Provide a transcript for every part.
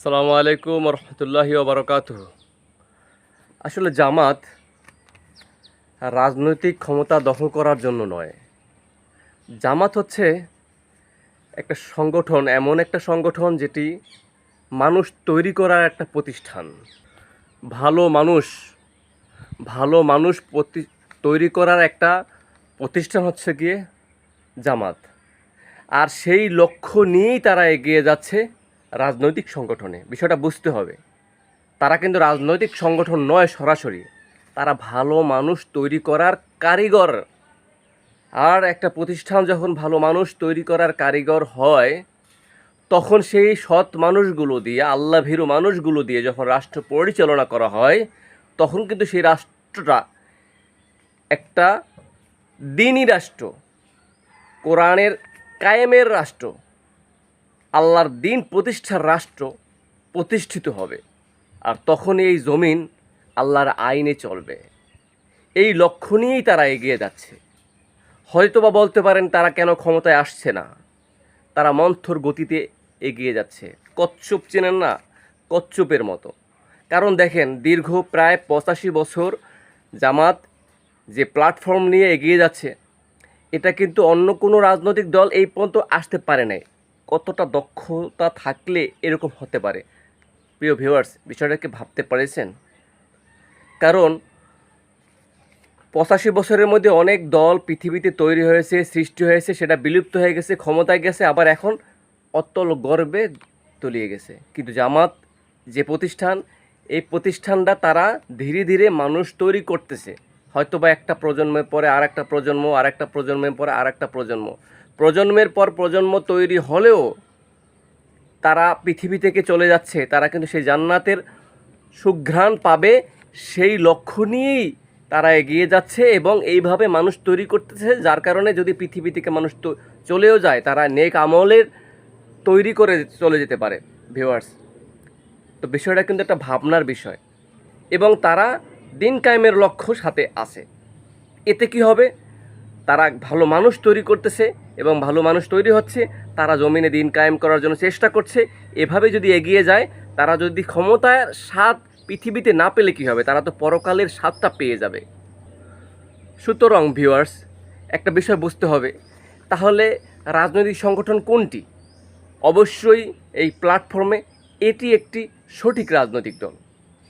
আসসালামু আলাইকুম রহমতুল্লাহি ওবরকাত আসলে জামাত রাজনৈতিক ক্ষমতা দখল করার জন্য নয়। জামাত হচ্ছে একটা সংগঠন, এমন একটা সংগঠন যেটি মানুষ তৈরি করার একটা প্রতিষ্ঠান। ভালো মানুষ ভালো মানুষ তৈরি করার একটা প্রতিষ্ঠান হচ্ছে গিয়ে জামাত। আর সেই লক্ষ্য নিয়েই তারা এগিয়ে যাচ্ছে। রাজনৈতিক সংগঠনে, বিষয়টা বুঝতে হবে। তারা কিন্তু রাজনৈতিক সংগঠন নয় সরাসরি। তারা ভালো মানুষ তৈরি করার কারিগর। আর একটা প্রতিষ্ঠান যখন ভালো মানুষ তৈরি করার কারিগর হয়, তখন সেই সৎ মানুষগুলো দিয়ে আল্লাহ ভীরু মানুষগুলো দিয়ে যখন রাষ্ট্র পরিচালনা করা হয়, তখন কিন্তু সেই রাষ্ট্রটা একটা দিনই রাষ্ট্র, কোরআনের কায়েমের রাষ্ট্র। আল্লাহর দিন প্রতিষ্ঠার রাষ্ট্র প্রতিষ্ঠিত হবে। আর তখন এই জমিন আল্লাহর আইনে চলবে। এই লক্ষ্য নিয়েই তারা এগিয়ে যাচ্ছে। হয়তোবা বলতে পারেন তারা কেন ক্ষমতায় আসছে না। তারা মন্থর গতিতে এগিয়ে যাচ্ছে। কচ্ছপ চেনেন না? কচ্ছপের মতো। কারণ দেখেন, দীর্ঘ প্রায় পঁচাশি বছর জামাত যে প্ল্যাটফর্ম নিয়ে এগিয়ে যাচ্ছে, এটা কিন্তু অন্য কোনো রাজনৈতিক দল এই পর্যন্ত আসতে পারে নাই। কতটা দক্ষতা থাকলে এরকম হতে পারে? প্রিয় ভিউয়ার্স বিষয়টাকে ভাবতে পেরেছেন? কারণ পঁচাশি বছরের মধ্যে অনেক দল পৃথিবীতে তৈরি হয়েছে, সৃষ্টি হয়েছে, সেটা বিলুপ্ত হয়ে গেছে, ক্ষমতায় গেছে, আবার এখন অতল গর্বে তলিয়ে গেছে। কিন্তু জামাত, যে প্রতিষ্ঠান, এই প্রতিষ্ঠানটা তারা ধীরে ধীরে মানুষ তৈরি করতেছে। হয়তো বা একটা প্রজন্মের পরে আর একটা প্রজন্ম আর একটা প্রজন্মের পরে আর একটা প্রজন্ম। প্রজন্মের পর প্রজন্ম তৈরি হলেও তারা পৃথিবী থেকে চলে যাচ্ছে, তারা কিন্তু সেই জান্নাতের সুঘ্রাণ পাবে, সেই লক্ষ্য নিয়েই তারা এগিয়ে যাচ্ছে এবং এইভাবে মানুষ তৈরি করতেছে, যার কারণে যদি পৃথিবী থেকে মানুষ তো চলেও যায়, তারা নেক আমলের তৈরি করে চলে যেতে পারে ভিউয়ার্স তো বিষয়টা কিন্তু একটা ভাবনার বিষয়। এবং তারা দিন কায়েমের লক্ষ্য সাথে আছে। এতে কি হবে? তারা ভালো মানুষ তৈরি করতেছে এবং ভালো মানুষ তৈরি হচ্ছে, তারা জমিনে দিন কায়েম করার জন্য চেষ্টা করছে। এভাবে যদি এগিয়ে যায়, তারা যদি ক্ষমতার স্বাদ পৃথিবীতে না পেলে কি হবে? তারা তো পরকালের স্বাদটা পেয়ে যাবে। সুতরাং ভিউয়ার্স একটা বিষয় বুঝতে হবে। তাহলে রাজনৈতিক সংগঠন কোনটি? অবশ্যই এই প্ল্যাটফর্মে এটি একটি সঠিক রাজনৈতিক দল।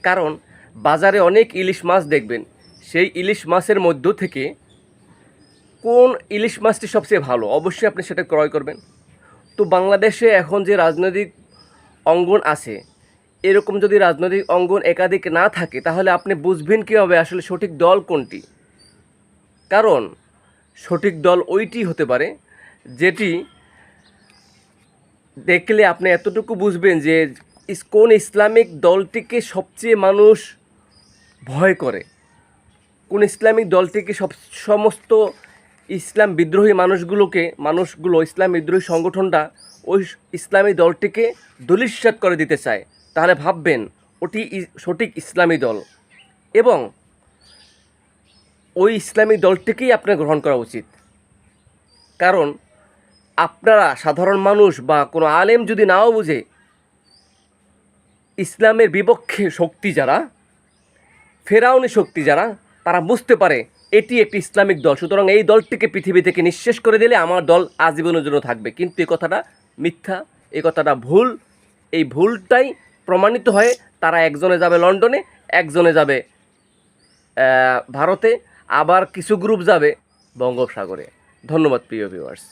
কারণ বাজারে অনেক ইলিশ মাছ দেখবেন। সেই ইলিশ মাছের মধ্য থেকে কোন ইলিশ মাছটি সবচেয়ে ভালো? অবশ্যই আপনি সেটা ক্রয় করবেন। তো বাংলাদেশে এখন যে রাজনৈতিক অঙ্গন আছে, এরকম যদি রাজনৈতিক অঙ্গন একাধিক না থাকে, তাহলে আপনি বুঝবেন কীভাবে আসলে সঠিক দল কোনটি। কারণ, সঠিক দল ওইটি হতে পারে, যেটি দেখলে আপনি এতটুকু বুঝবেন যে কোন ইসলামিক দলটিকে সবচেয়ে মানুষ ভয় করে। কোন ইসলামিক দলটিকে সব, সমস্ত ইসলাম বিদ্রোহী মানুষগুলোকে, মানুষগুলো ইসলাম বিদ্রোহী সংগঠনটা ওই ইসলামী দলটিকে দলিশ্বাত করে দিতে চায়। তাহলে ভাববেন, ওটি সঠিক ইসলামী দল। এবং ওই ইসলামী দলটিকেই আপনার গ্রহণ করা উচিত। কারণ আপনারা সাধারণ মানুষ বা কোনো আলেম যদি নাও বুঝে, ইসলামের বিপক্ষে শক্তি যারা, ফেরাউনি শক্তি যারা, তারা বুঝতে পারে এটি একটি ইসলামিক দল। সুতরাং এই দলটিকে পৃথিবী থেকে নিঃশেষ করে দিলে আমার দল আজীবনের জন্য থাকবে। কিন্তু এই কথাটা মিথ্যা, এই কথাটা ভুল। এই ভুলটাই প্রমাণিত হয়ে তারা একজনে যাবে লন্ডনে, একজনে যাবে ভারতে, আবার কিছু গ্রুপ যাবে বঙ্গোপসাগরে। ধন্যবাদ প্রিয় ভিউয়ার্স